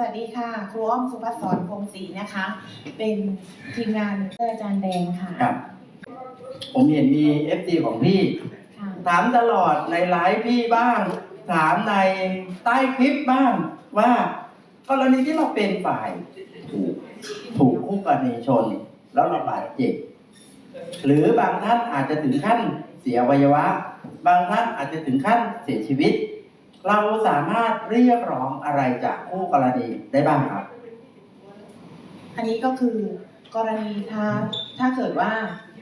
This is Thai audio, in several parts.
สวัสดีค่ะครูอ้อมสุภัสสรพงศรีนะคะ เป็นทีมงานอาจารย์แดงค่ะครับ ผมเห็นมีเอฟซีของพี่ ค่ะถามตลอดในไลฟ์พี่บ้าง ถามในใต้คลิปบ้างว่ากรณีที่เราเป็นฝ่าย ถูกถูกคู่กรณีชน แล้วเราบาดเจ็บหรือบางท่านอาจจะถึงขั้นเสียอวัยวะ บางท่านอาจจะถึงขั้นเสียชีวิต เราสามารถเรียกร้องอะไรจากคู่กรณีได้บ้างครับ อันนี้ก็คือกรณีถ้าถ้าเกิดว่า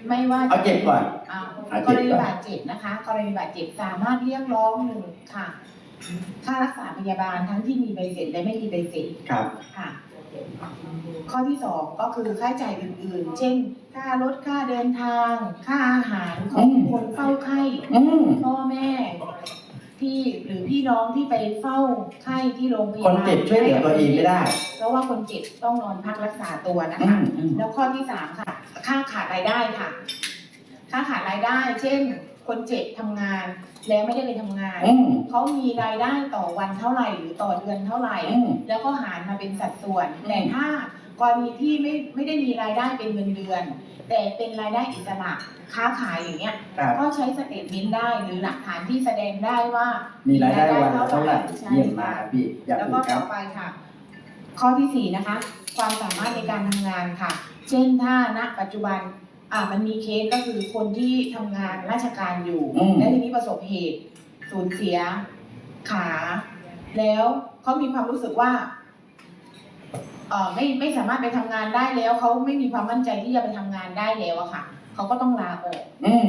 ไม่ว่าเอาเจ็บก่อนเอาเอากเจ็รบณีก่อน บาดเจ็บนะคะ กรณีบาดเจ็บสามารถเรียกร้องหนึ่งค่ะ ค่ารักษาพยาบาลทั้งที่มีใบเสร็จและไม่มีใบเสร็จ ครับ ค่ะข้อที่สองก็คือค่าใช้จ่ายอื่นๆ เช่น ค่ารถค่าเดินทาง ค่าอาหารของคนเฝ้าไข้อืมพ่อแม่ ที่หรือพี่น้องที่ไปเฝ้าไข้ที่โรงพยาคบาลนเจ็บช่วยเหลือตัวเองไม่ได้ เพราะว่าคนเจ็บต้องนอนพักรักษาตัวนะอืคะมอืม แล้วข้อที่สามค่ะ ค่าขาดรายได้ค่ะ ค่าขาดรายได้ เช่น คนเจ็บทำงาน แล้วไม่ได้ไปทำงาน อืมเขามีรายได้ต่อวันเท่าไหร่ หรือต่อเดือนเท่าไหร่ อืม แล้วก็หารมาเป็นสัดส่วนแต่ถ้า กรณีที่ไม่ไม่ได้มีรายได้เป็นเงินเดือน แต่เป็นรายได้อิสระค้าขายอย่างเงี้ยครับก็ใช้สเตทเมนต์ได้หรือหลักฐานที่แสดงได้ว่ามีรายได้วันละเท่าไหร่ใช่เยี่ยมมากครับพี่อยากแล้วอื่ก็นครัต่บ อไปค่ะ ข้อที่สี่นะคะ ความสามารถในการทำงานค่ะ เช่นถ้าณปัจจุบันอ่ามันมีเคสก็คือคนที่ทำงานราชการอยู่ อืม และทีนี้ประสบเหตุ สูญเสียขา แล้วเขามีความรู้สึกว่าเอ่อ ไม่ไม่สามารถไปทำงานได้แล้วเขาไม่มีความมั่นใจที่จะไปทำงานได้แล้วอะค่ะเขาก็ต้องลาออกอืม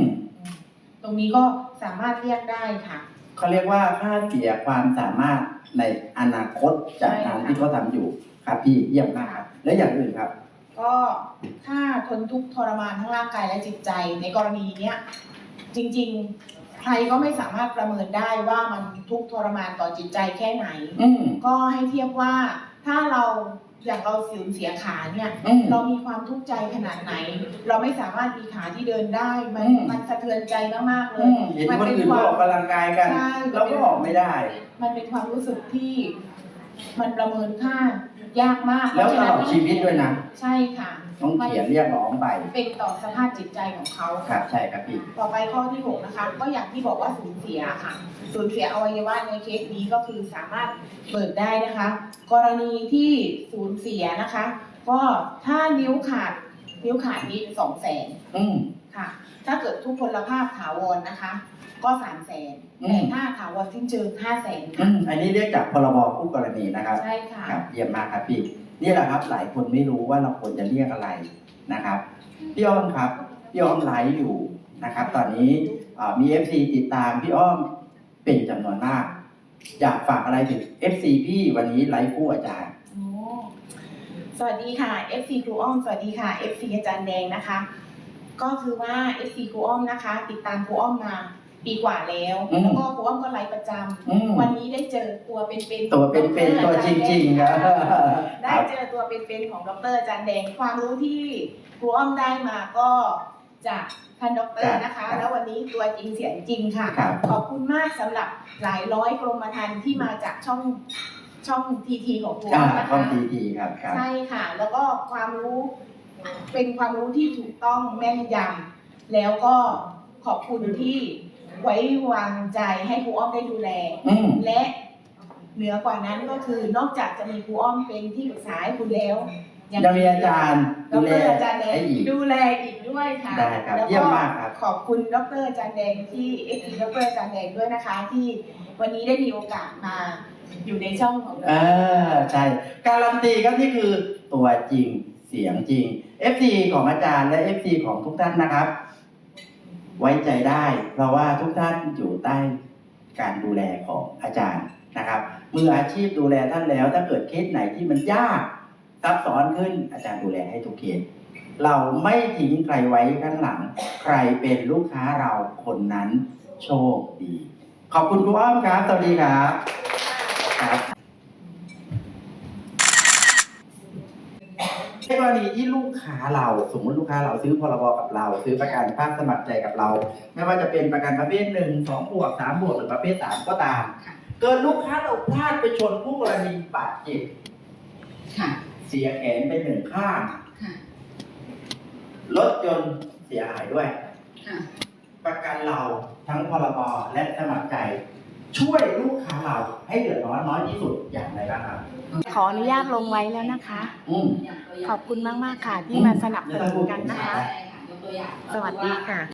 ตรงนี้ก็สามารถเรียกได้ค่ะเขาเรียกว่าค่าเสียความสามารถในอนาคตจากงานที่เขาทำอยู่ครับพี่เยี่ยมมากครับและอย่างอื่นครับ ก็ถ้าทนทุกข์ทรมานทั้งร่างกายและจิตใจในกรณีเนี้ยจริง ๆ ใครก็ไม่สามารถประเมินได้ว่ามันทุกข์ทรมานต่อจิตใจแค่ไหนอืมก็ให้เทียบว่าถ้าเรา อย่างเราสูญเสียขาเนี่ยอืมเรามีความทุกข์ใจขนาดไหน เราไม่สามารถมีขาที่เดินได้มันอืม มันสะเทือนใจมากๆเลอืย มเห็นคนอื่นเขาออกกำลังกายกัน ใช่ เราก็ออกไม่ได้ มันเป็นความรู้สึกที่มันประเมินค่า ยากมากแล้วตลอดเพราะฉะนั้นชีวิตด้วยนะใช่ค่ะต้องเขียนเรียกร้องไป เป็นต่อสภาพจิตใจของเขาครับใช่ครับพี่ต่อไปข้อที่หกนะคะ ก็อย่างที่บอกว่าสูญเสียค่ะ สูญเสียอวัยวะในเคสนี้ก็คือสามารถเบิกได้นะคะ กรณีที่สูญเสียนะคะ ก็ถ้านิ้วขาดนิ้วขาดนี้สองแสนอืม ค่ะ ถ้าเกิดทุกพลภาพถาวรนะคะ ก็สามแสนอืม แต่ถ้าถาวรสิ้นเชิงห้าแสนอืค่ะมอันนี้เรียกจากพรบคู่กรณีนะครับ ใช่ค่ะ ครับเยี่ยมมากครับพี่นี่แหละครับหลายคนไม่รู้ว่าเราควรจะเรียกอะไรนะครับพี่อ้อมครับพี่อ้อมไลฟ์อยู่นะครับ ตอนนี้เอ่อมี FC ติดตามพี่อ้อมเป็นจำนวนมาก อยากฝากอะไรถึง FC พี่วันนี้ไลฟ์คู่อาจารย์ โอ้สวัสดีค่ะ FC ครูอ้อม สวัสดีค่ะ FC อาจารย์แดงนะคะ ก็คือว่า FC ครูอ้อมนะคะ ติดตามครูอ้อมมาปีกว่าแล้วอืมแล้วก็ครูอ้อมก็ไลฟ์ประจอืมำวันนี้ได้เจอตัวเป็นๆตัวเป็นๆตัวจริงๆครับ ได้เจอตัวเป็นๆของดรอาจารย์แดงความรู้ที่ครูอ้อมได้มาก็จากท่านดรนะคะ ครับแล้ววันนี้ตัวจริงเสียงจริงค่ะ ครับ ขอบคุณมากสำหรับหลายร้อยกรมธรรม์ที่มาจากช่องช่องทีทีของครูอ้อ่าอมนะข้อคะทีทีครับครับ ใช่ค่ะ แล้วก็ความรู้ เป็นความรู้ที่ถูกต้องแม่นยำแล้วก็ขอบคุณที่ไว้วางใจให้ครูอ้อมได้ดูแล อืม และเหนือกว่านั้นก็คือนอกจากจะมีครูอ้อมเป็นที่ปรึกษาให้คุณแล้วยังมีอาจารย์ดดูแลรอาจารย์แดให้งอีก ดูแลอีกด้วยค่ะได้ครับแล้วเยี่ยมมากครับ ขอบคุณดรอาจารย์แดงที่เอฟซีดรอาจารย์แดงด้วยนะคะ ที่วันนี้ได้มีโอกาสมาอยู่ในช่องของเรา เออใช่ การันตีครับนี่คือตัวจริง เสียงจริง FC ของอาจารย์และ FC ของทุกท่านนะครับ ไว้ใจได้ เพราะว่าทุกท่านอยู่ใต้การดูแลของอาจารย์นะครับมืออาชีพดูแลท่านแล้ว ถ้าเกิดเคสไหนที่มันยากซับซ้อนขึ้นอาจารย์ดูแลให้ทุกเคสเราไม่ทิ้งใครไว้ข้างหลัง ใครเป็นลูกค้าเราคนนั้นโชคดี ขอบคุณครูอ้อมครับ สวัสดีครับครับ ใน กรณีที่ลูกค้าเราสมมติลูกค้าเราซื้อพรบกับเรา ซื้อประกันภาคสมัครใจกับเรา ไม่ว่าจะเป็นประกันประเภทหนึ่งสองบวกสามบวกหรือประเภทสามก็ตาม เกิดลูกค้าเราพลาดไปชนผู้กรณีบาดเจ็บค่ะ เสียแขนไปหนึ่งข้างค่ะ รถยนต์เสียหายด้วย ค่ะ ประกันเราทั้งพรบและสมัครใจ ช่วยลูกค้าเราให้เดือดร้อนน้อยที่สุดอย่างไรบ้างครับขออนุญาตลงไว้แล้วนะคะ อืมขอบคุณมาก ๆ ค่ะที่มาสนับสนุนกันนะคะยกตัวอย่างสวัสดีค่ะ